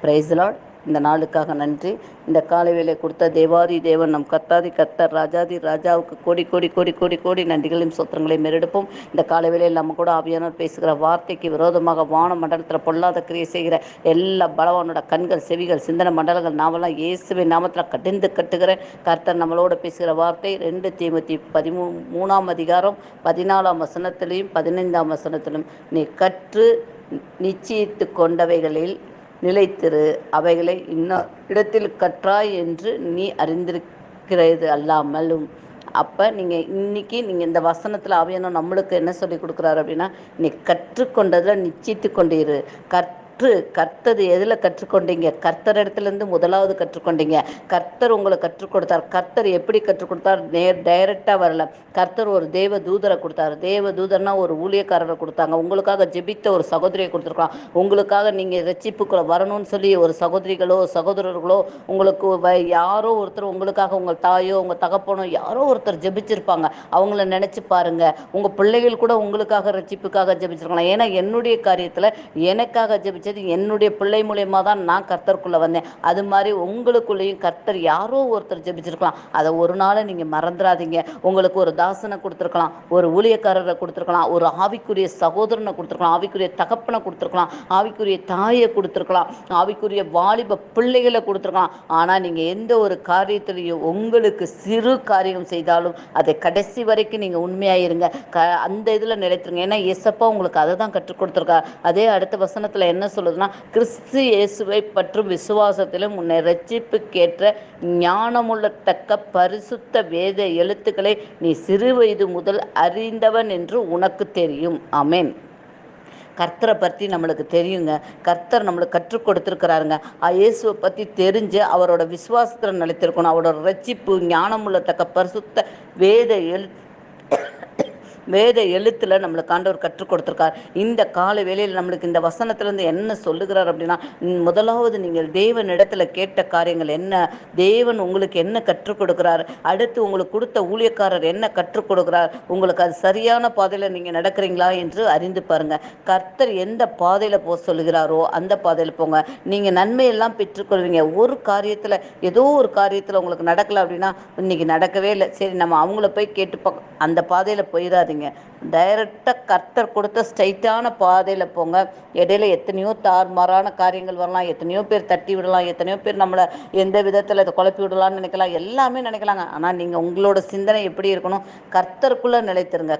பிரைஸ்லாட் இந்த நாளுக்காக நன்றி. இந்த காலை வேலை கொடுத்த தேவாதி தேவன் நம் கத்தாதி கத்தர் ராஜாதி ராஜாவுக்கு கோடி கோடி கோடி கோடி கோடி நன்றிகளையும் சொத்திரங்களையும் மெரெடுப்போம் இந்த காலை வேலையில் நம்ம கூட ஆவியானவர் பேசுகிற வார்த்தைக்கு விரோதமாக வான மண்டலத்தில் பொல்லாத கிரியை செய்கிற எல்லா பலவானோட கண்கள் செவிகள் சிந்தனை மண்டலங்கள் நாமெல்லாம் இயேசுவை நாமத்தில் கடிந்து கட்டுகிற கர்த்தர் நம்மளோட பேசுகிற வார்த்தை ரெண்டு தீமத்தி பதிமூ மூணாம் அதிகாரம் பதினாலாம் வசனத்திலையும் பதினைந்தாம் வசனத்திலும் நீ கற்று நிச்சயித்து கொண்டவைகளில் நிலைத்திரு அவைகளை இன்னும் இடத்தில் கற்றாய் என்று நீ அறிந்திருக்கிறது அல்லாமலும். அப்போ நீங்கள் இன்னைக்கு நீங்கள் இந்த வசனத்தில் ஆவியானவர் நம்மளுக்கு என்ன சொல்லி கொடுக்குறாரு அப்படின்னா நீ கற்றுக்கொண்டதில் நிச்சயித்து கொண்டிரு கற் கற்று கர்த்தர் எதில் கற்றுக்கொண்டீங்க? கர்த்தர் இடத்துலேருந்து முதலாவது கற்றுக்கொண்டீங்க. கர்த்தர் உங்களை கற்றுக் கொடுத்தார் கர்த்தர் எப்படி கற்றுக் கொடுத்தார் நேர் டைரெக்டாக வரல. கர்த்தர் ஒரு தேவ தூதரை கொடுத்தார். தேவ தூதர்னா ஒரு ஊழியக்காரரை கொடுத்தாங்க. உங்களுக்காக ஜெபித்த ஒரு சகோதரியை கொடுத்துருக்கலாம் உங்களுக்காக நீங்கள் ரட்சிப்புக்குள்ள வரணும்னு சொல்லி ஒரு சகோதரிகளோ சகோதரர்களோ உங்களுக்கு வ- யாரோ ஒருத்தர் உங்களுக்காக உங்கள் தாயோ உங்கள் தகப்பனோ யாரோ ஒருத்தர் ஜெபிச்சிருப்பாங்க. அவங்கள நினச்சி பாருங்க. உங்கள் பிள்ளைகள் கூட உங்களுக்காக ரட்சிப்புக்காக ஜெபிச்சிருக்கலாம். ஏன்னா என்னுடைய காரியத்தில் எனக்காக கிடைச்சது என்னுடைய பிள்ளை மூலியமாக தான் நான் கர்த்தருக்குள்ளே வந்தேன். அது மாதிரி உங்களுக்குள்ளேயும் கர்த்தர் யாரோ ஒருத்தர் ஜெபிச்சிருக்கலாம். அதை ஒரு நாள் நீங்கள் மறந்துடாதீங்க உங்களுக்கு ஒரு தாசனை கொடுத்துருக்கலாம். ஒரு ஊழியக்காரரை கொடுத்துருக்கலாம். ஒரு ஆவிக்குரிய சகோதரனை கொடுத்துருக்கலாம். ஆவிக்குரிய தகப்பனை கொடுத்துருக்கலாம். ஆவிக்குரிய தாயை கொடுத்துருக்கலாம். ஆவிக்குரிய வாலிப பிள்ளைகளை கொடுத்துருக்கலாம். ஆனால் நீங்கள் எந்த ஒரு காரியத்திலையும் உங்களுக்கு சிறு காரியம் செய்தாலும் அதை கடைசி வரைக்கும் நீங்கள் உண்மையாக இருங்க. க அந்த இதில் நிலைத்துருங்க. ஏன்னா எசப்பா உங்களுக்கு அதை தான் கற்றுக் கொடுத்துருக்கார். அதே அடுத்த வசனத்தில் என்ன சொல்லுதுன்னா கிறிஸ்து இயேசுவை பற்றும் விசுவாசத்திலும் உன்னை ரட்சிப்புக்கேற்ற ஞானமுள்ள தக்க பரிசுத்த வேத எழுத்துக்களை நீ சிறு வயது முதல் அறிந்தவன் என்று உனக்கு தெரியும். அமேன் கர்த்தரை பற்றி நம்மளுக்கு தெரியுங்க. கர்த்தர் நம்மளுக்கு கற்றுக் கொடுத்துருக்கிறாருங்க. இயேசுவை பற்றி தெரிஞ்சு அவரோட விசுவாசத்தில் நிலைத்திருக்கணும். அவரோட ரட்சிப்பு ஞானமுள்ளத்தக்க பரிசுத்த வேத எழு வேத எழுத்துல நம்மளுக்கு ஆண்டவர் கற்றுக் கொடுத்துருக்கார். இந்த கால வேளையில் நம்மளுக்கு இந்த வசனத்திலேருந்து என்ன சொல்லுகிறார் அப்படின்னா முதலாவது நீங்கள் தேவன் இடத்துல கேட்ட காரியங்கள் என்ன? தேவன் உங்களுக்கு என்ன கற்றுக் கொடுக்கிறார்? அடுத்து உங்களுக்கு கொடுத்த ஊழியக்காரர் என்ன கற்றுக் கொடுக்கிறார்? உங்களுக்கு அது சரியான பாதையில் நீங்கள் நடக்கிறீங்களா என்று அறிந்து பாருங்க. கர்த்தர் எந்த பாதையில் போக சொல்லுகிறாரோ அந்த பாதையில் போங்க. நீங்கள் நன்மையெல்லாம் பெற்றுக்கொள்வீங்க. ஒரு காரியத்தில் ஏதோ ஒரு காரியத்தில் உங்களுக்கு நடக்கல அப்படின்னா இன்னைக்கு நடக்கவே இல்லை. சரி நம்ம அவங்கள போய் கேட்டு அந்த பாதையில் போயிடாதீங்க டைரக்டாக கர்த்தர் கொடுத்த ஸ்ட்ரைட்டான பாதையில் போங்க. இடையில எத்தனையோ தார்மாரான காரியங்கள் வரலாம். எத்தனையோ பேர் தட்டி விடலாம். எத்தனையோ பேர் நம்மளை எந்த விதத்தில் இதை குழப்பி விடலாம்னு நினைக்கலாம். எல்லாமே நினைக்கலாங்க. ஆனால் நீங்கள் உங்களோட சிந்தனை எப்படி இருக்கணும்? கர்த்தருக்குள்ளே நிலைத்திருங்க.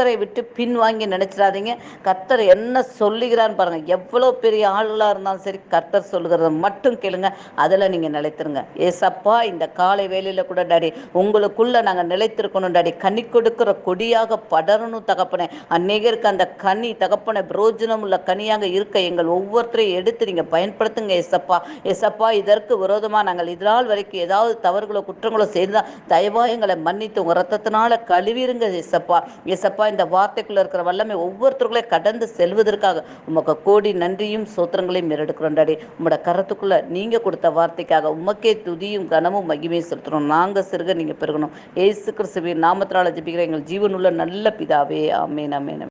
கத்தரை விட்டு பின்வாங்கி நினைச்சிடாதீங்க. கர்த்தர் என்ன சொல்லுகிறான்னு பாருங்க. எவ்வளோ பெரிய ஆளுகளாக இருந்தாலும் சரி கர்த்தர் சொல்லுகிறத மட்டும் கேளுங்க. அதில் நீங்கள் நிலைத்திருங்க. ஏசப்பா இந்த காலை வேலையில் கூட டாடி உங்களுக்குள்ள நாங்கள் நிலைத்திருக்கணும் டாடி. கனி கொடுக்கிற கொடியாக படரணும் தகப்பனே. அநேகருக்கு அந்த கனி தகப்பனை பிரோஜனம் உள்ள கனியாக இருக்க எங்கள் ஒவ்வொருத்தரையும் எடுத்து நீங்கள் பயன்படுத்துங்க ஏசப்பா. ஏசப்பா இதற்கு விரோதமாக நாங்கள் இதனால் வரைக்கும் ஏதாவது தவறுகளோ குற்றங்களோ செய்தால் தான் எங்களை மன்னித்து உங்கள் ரத்தத்தினால கழுவிருங்க ஏசப்பா. ஏசப்பா இந்த வார்த்தைக்குள்ள இருக்கிற வல்லமை ஒவ்வொருத்தர்களே கடந்து செல்வதற்காக உமக்கு கோடி நன்றியும் சோத்திரங்களையும் மேரெடுக்கிறோம்டாடி உங்களோட கரத்துக்குள்ள நீங்க கொடுத்த வார்த்தைக்காக உமக்கே துதியும் கனமும் மகிமையும் செலுத்துறோம் நாங்க சிறுக நீங்க பெருகணும். ஏசு கிறிஸ்துவின் நாமத்தினால ஜபிக்கிற எங்கள் ஜீவனுள்ள நல்ல பிதாவே. ஆமேன் ஆமேன் ஆமேன்.